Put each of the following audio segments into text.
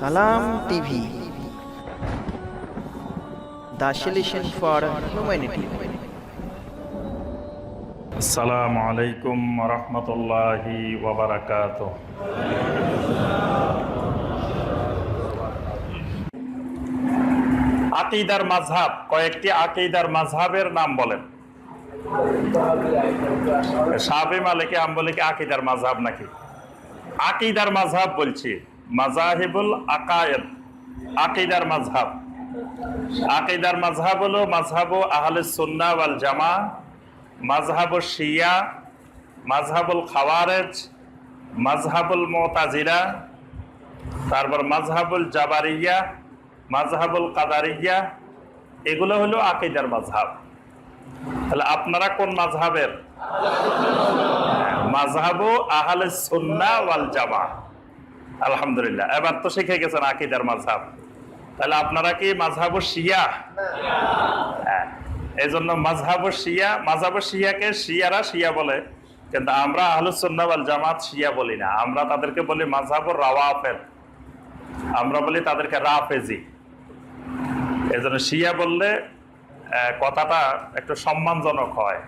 Salam TV. The solution for humanity. আসসালামু আলাইকুম রহমতুল্লাহি ওবরাকাত আকিদার মাঝহাব কয়েকটি আকিদার মাঝহাবের নাম বলেন। সাহাবি মালিকে কি আকিদার মাঝহাব নাকি? আকিদার মাঝহাব বলছি। মাজাহিবুল আকায়েদ, আকিদার মাঝহাব আকিদার মাঝহাব হলো মাঝহাবু আহলে সুন্না ওয়াল জামা মাজহাবুল শিয়া মাজহাবুল খাওয়ারেজ মাজহাবুল মোতাজিরা তারপর মাজহাবুল জাবারিয়া মাজহাবুল কাদারিয়া, এগুলো হলো আকিদার মাজহাব তাহলে আপনারা কোন মাজহাবের মাজহাবু আহলে সুন্না ওয়াল জামা আলহামদুলিল্লাহ। এবার তো শিখে গেছেন আকিদার মাজহাব তাহলে আপনারা কি মাজহাবু শিয়া? হ্যাঁ এই জন্য মাজহাব শিয়া মাজহাব শিয়াকে শিয়ারা শিয়া বলে। কিন্তু আমরা আহলুসন্নাওয়াল জামাত শিয়া বলি না। আমরা তাদেরকে বলি মাজহাবুর রাওয়াফের আমরা বলি তাদেরকে রাফেজি। এই জন্য শিয়া বললে কথাটা একটু সম্মানজনক হয়।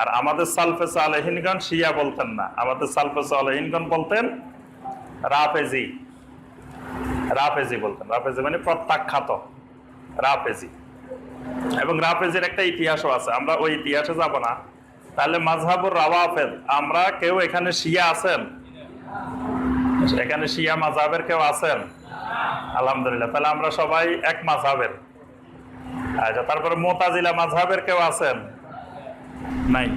আর আমাদের সালফেস আলহিনগণ শিয়া বলতেন না। আমাদের সালফেস আলহিনগণ বলতেন রাফেজি। রাফেজি বলতেন। রাফেজি মানে প্রত্যাখ্যাত। রাফেজি। এবং রাফেজের একটা ইতিহাসও আছে। আমরা ওই ইতিহাসে যাব না। তাহলে মাজহাবুর রাওয়াফেদ, আমরা কেউ এখানে শিয়া আছেন? এখানে শিয়া মাঝহাবের কেউ আছেন? আলহামদুলিল্লাহ। তাহলে আমরা সবাই এক মাঝহাবের আচ্ছা তারপরে মোতাজিলা মাঝহাবের কেউ আছেন? নাই।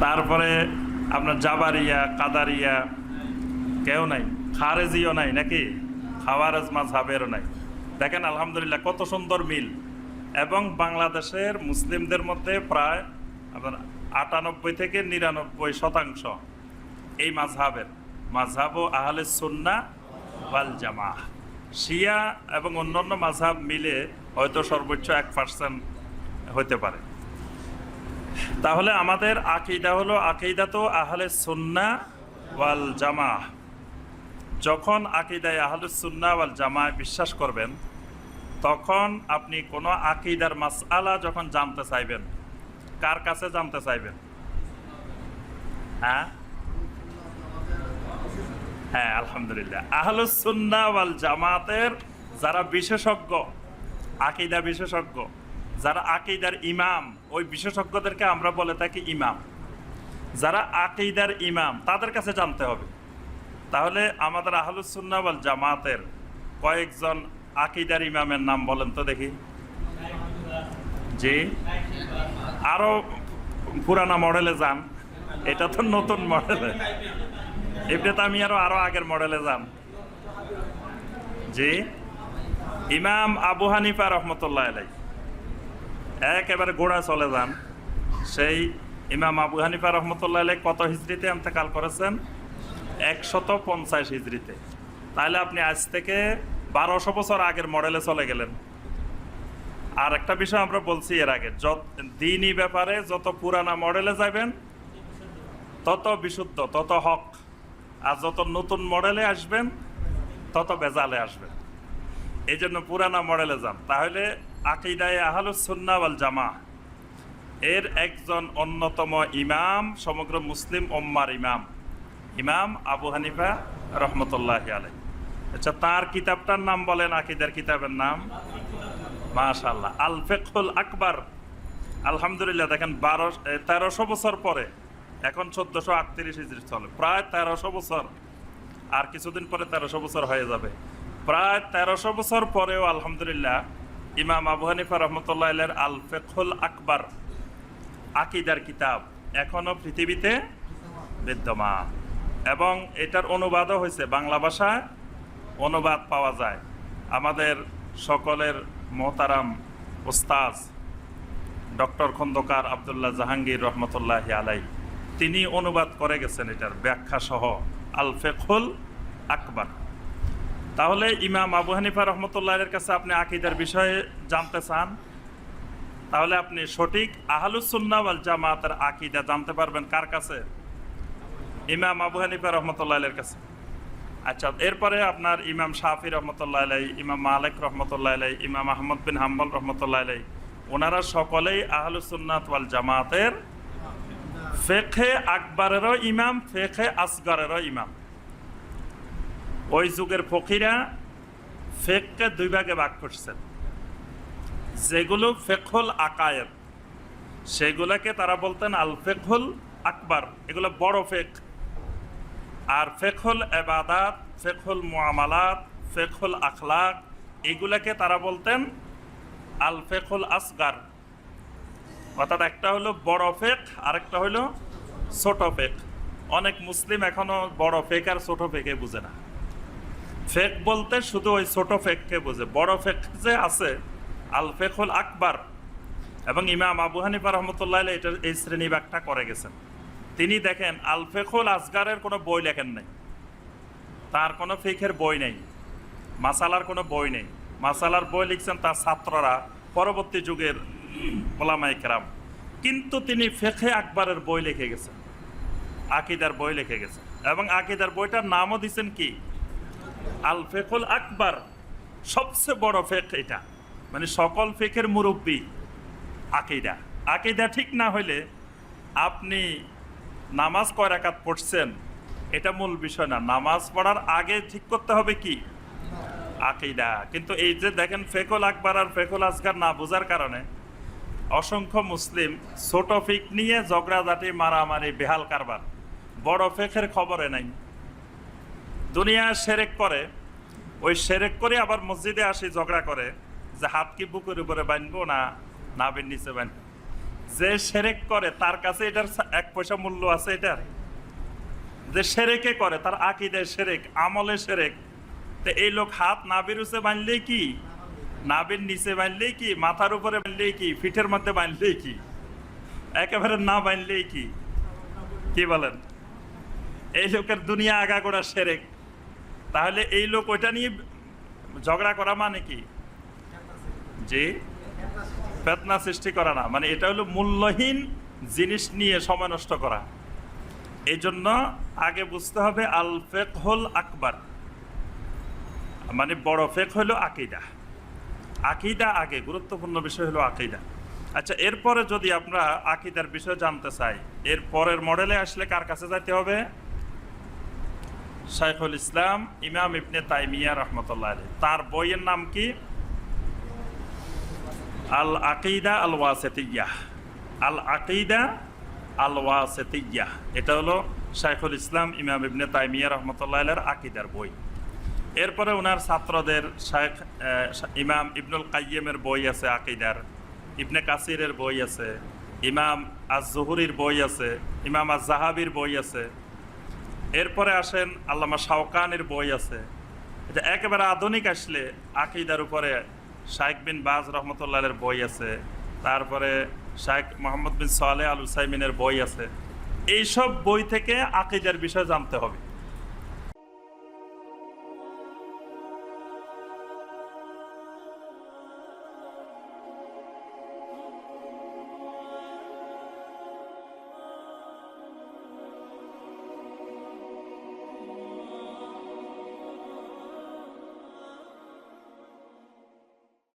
তারপরে আপনার জাবারিয়া, কাদারিয়া, কেউ নাই? খারেজিও নাই নাকি? খাওয়ারেজ মাঝহাবেরও নাই। দেখেন, আলহামদুলিল্লাহ, কত সুন্দর মিল। এবং বাংলাদেশের মুসলিমদের মধ্যে প্রায় আপনার আটানব্বই থেকে নিরানব্বই শতাংশ এই মাঝহাবের। মাঝহাব আহলে সুন্না ওয়াল জামা শিয়া এবং অন্যান্য মাঝহাব মিলে হয়তো সর্বোচ্চ এক পার্সেন্ট হতে পারে। তাহলে আমাদের আকিদা হলো, আকিদা তো আহলে সুন্না ওয়াল জামা যখন আকিদায় আহলে সুন্না ওয়াল জামায় বিশ্বাস করবেন, তখন আপনি কোনো আকিদার মাসআলা যখন জানতে চাইবেন, কার কাছে জানতে চাইবেন? হ্যাঁ? হ্যাঁ আলহামদুলিল্লাহ। আহলুসুন্না ওয়াল জামাতের যারা বিশেষজ্ঞ, আকিদা বিশেষজ্ঞ, যারা আকিদার ইমাম, ওই বিশেষজ্ঞদেরকে আমরা বলে থাকি ইমাম। যারা আকিদার ইমাম, তাদের কাছে জানতে হবে। তাহলে আমাদের আহলুসুন্না ওয়াল জামাতের কয়েকজন আকিদার ইমামের নাম বলেন তো দেখি। জি। আরও পুরানা মডেলে যান। এটা তো নতুন মডেলে। এমনি তো আমি আরও আরও আগের মডেলে যান। জি। ইমাম আবু হানিফা রহমতুল্লাহ আলাই একেবারে গোড়া চলে যান। সেই ইমাম আবু হানিফা রহমতুল্লাহ আলাই কত হিজড়িতে এন্তেকাল করেছেন? একশত পঞ্চাশ হিজড়িতে। তাহলে আপনি আজ থেকে বারোশো বছর আগের মডেলে চলে গেলেন। আর একটা বিষয় আমরা বলছি এর আগে, যত দিনই ব্যাপারে যত পুরানা মডেলে যাবেন তত বিশুদ্ধ, তত হক। আর যত নতুন মডেলে আসবেন, তত বেজালে আসবেন। এই জন্য পুরানা মডেলে যান। তাহলে আকিদায় আহলুসুন্না ওয়াল জামা এর একজন অন্যতম ইমাম, সমগ্র মুসলিম ওম্মার ইমাম। ইমাম আবু হানিফা রহমতুল্লাহ আলাই আচ্ছা তার কিতাবটার নাম বলেন, আকিদার কিতাবের নাম? মাশাল্লাহ আল ফেকুল আকবর। আলহামদুলিল্লাহ, দেখেন বারো তেরোশো বছর পরে, এখন চোদ্দশো আটত্রিশ হিজড়ি চলে। প্রায় তেরোশো বছর। আর কিছুদিন পরে তেরোশো বছর হয়ে যাবে। প্রায় তেরোশো বছর পরেও, আলহামদুলিল্লাহ, ইমাম আবু হানিফা রহমতুল্লাহ আল ফেকুল আকবর আকিদার কিতাব এখনও পৃথিবীতে বিদ্যমান। এবং এটার অনুবাদও হয়েছে, বাংলা ভাষায় অনুবাদ পাওয়া যায়। আমাদের সকলের মোহতারাম ওস্তাজ ডক্টর খন্দকার আবদুল্লাহ জাহাঙ্গীর রহমতুল্লাহ আলাই তিনি অনুবাদ করে গেছেন এটার ব্যাখ্যা সহ, আল ফেকুল আকবর। তাহলে ইমাম আবু হানিফা রহমতুল্লাহের কাছে আপনি আকিদার বিষয়ে জানতে চান, তাহলে আপনি সঠিক আহলুসুন্না ওয়াল জামাতের আকিদা জানতে পারবেন কার কাছে? ইমাম আবু হানিফা রহমতুল্লাহের কাছে। আচ্ছা এরপরে আপনার ইমাম শাফি রহমতুল্লাহ আলাই ইমাম মালিক রহমতুল্লাহ আলাই ইমাম আহমদ বিন হাম্বল রহমতুল্লাহ আলাই ওনারা সকলেই আহলুসুন্নাত ওয়াল জামাতের ফেখে আকবরেরও ইমাম ফেখে আসগরেরও ইমাম। ওই যুগের ফকিরা ফেককে দুই ভাগে ভাগ করছেন। যেগুলো ফেখুল আকায়ের সেগুলোকে তারা বলতেন আল ফেখুল আকবর, এগুলো বড় ফেক। আর ফেখুল এবাদাত ফেখুল মুআমালাত ফেখুল আখলাক, এগুলাকে তারা বলতেন আল ফেখুল আসগার। অর্থাৎ একটা হলো বড় ফেক, আরেকটা হলো ছোট ফেক। অনেক মুসলিম এখনও বড় ফেক আর ছোট ফেকে বুঝে না। ফেক বলতে শুধু ওই ছোট ফেককে বোঝে। বড় ফেক যে আছে, আল ফেকুল আকবর। এবং ইমাম আবু হানিফা রহমতুল্লাহ এটা এই শ্রেণি ব্যাগটা করে গেছেন। তিনি দেখেন আল ফেকুল আসগারের কোনো বই লেখেন নাই। তার কোনো ফেকের বই নেই। মাসালার কোনো বই নেই। মাসালার বই লিখছেন তার ছাত্ররা, পরবর্তী যুগের ওলামাই কেরাম। কিন্তু তিনি ফেখে আকবরের বই লিখে গেছেন। আকিদার বই লিখে গেছেন। এবং আকিদার বইটার নামও দিচ্ছেন কি? আল ফেকুল আকবর। সবচেয়ে বড় ফেক এটা। মানে সকল ফেকের মুরব্বী আকিদা। আকিদা ঠিক না হইলে আপনি নামাজ কয় রাকাত পড়ছেন? এটা মূল বিষয় না। নামাজ পড়ার আগে ঠিক করতে হবে কি? আকিদা। কিন্তু এই যে দেখেন ফেকুল আকবর আর ফেকুল আসগার না বোঝার কারণে অসংখ্য মুসলিম ছোট ফিক নিয়ে ঝগড়াঝাটি, মারামারি, বেহাল কারবার। বড় ফেকের খবরে নাই। দুনিয়া সেরেক করে। ওই সেরেক করে আবার মসজিদে আসি, ঝগড়া করে যে হাত কি বুকের উপরে বাঁধবো না নাবের নিচে বাঁধবো। যে সেরেক করে, তার কাছে এটার এক পয়সা মূল্য আছে এটার। যে সেরেকে করে, তার আকিদে সেরেক, আমলে সেরেক। তো এই লোক হাত নাবির উচে বাঁধলেই কি? নাবির নিচে বাঁধলেই কি? মাথার উপরে বাঁধলেই কি? ফিটের মধ্যে বাঁধলেই কি? একেবারে না বাঁধলেই কি? কি বলেন? এই লোকের দুনিয়া আগাগোড়া সেরেক। তাহলে এই লোক ওইটা নিয়ে ঝগড়া করা মানে কি? যে ফেতনা সৃষ্টি করা না। মানে এটা হলো মূল্যহীন জিনিস নিয়ে সময় নষ্ট করা। এই জন্য আগে বুঝতে হবে আল ফেক হল আকবর। মানে বড় ফেক হলো আকিদা। আকিদা আগে, গুরুত্বপূর্ণ বিষয় হলো আকিদা। আচ্ছা এরপরে যদি আমরা আকিদার বিষয় জানতে চাই, এর পরের মডেলে আসলে কার কাছে যাইতে হবে? শাইখুল ইসলাম, ইমাম ইবনে তাইমিয়া রহমতুল্লাহ আলী তার বইয়ের নাম কি? আল আকিদা আল ওয়াসেতিয়া আল আকিদা আল ওয়াসেতিয়া এটা হলো শাইখুল ইসলাম ইমাম ইবনে তাইমিয়া রহমতুল্লাহ আলের আকিদার বই। এরপরে ওনার ছাত্রদের শাইখ ইমাম ইবনুল কাইয়েমের বই আছে আকিদার, ইবনে কাসিরের বই আছে, ইমাম আজ জহুরির বই আছে, ইমাম আজ জাহাবির বই আছে। এরপরে আসেন আল্লামা শাওকানের বই আছে। এটা একেবারে আধুনিক আসলে আকিদার উপরে শাইখ বিন বাজ রহমতুল্লাহের বই আছে। তারপরে শাইক মোহাম্মদ বিন সালে আল উসাইমিনের বই আছে। এইসব বই থেকে আকিদার বিষয় জানতে হবে।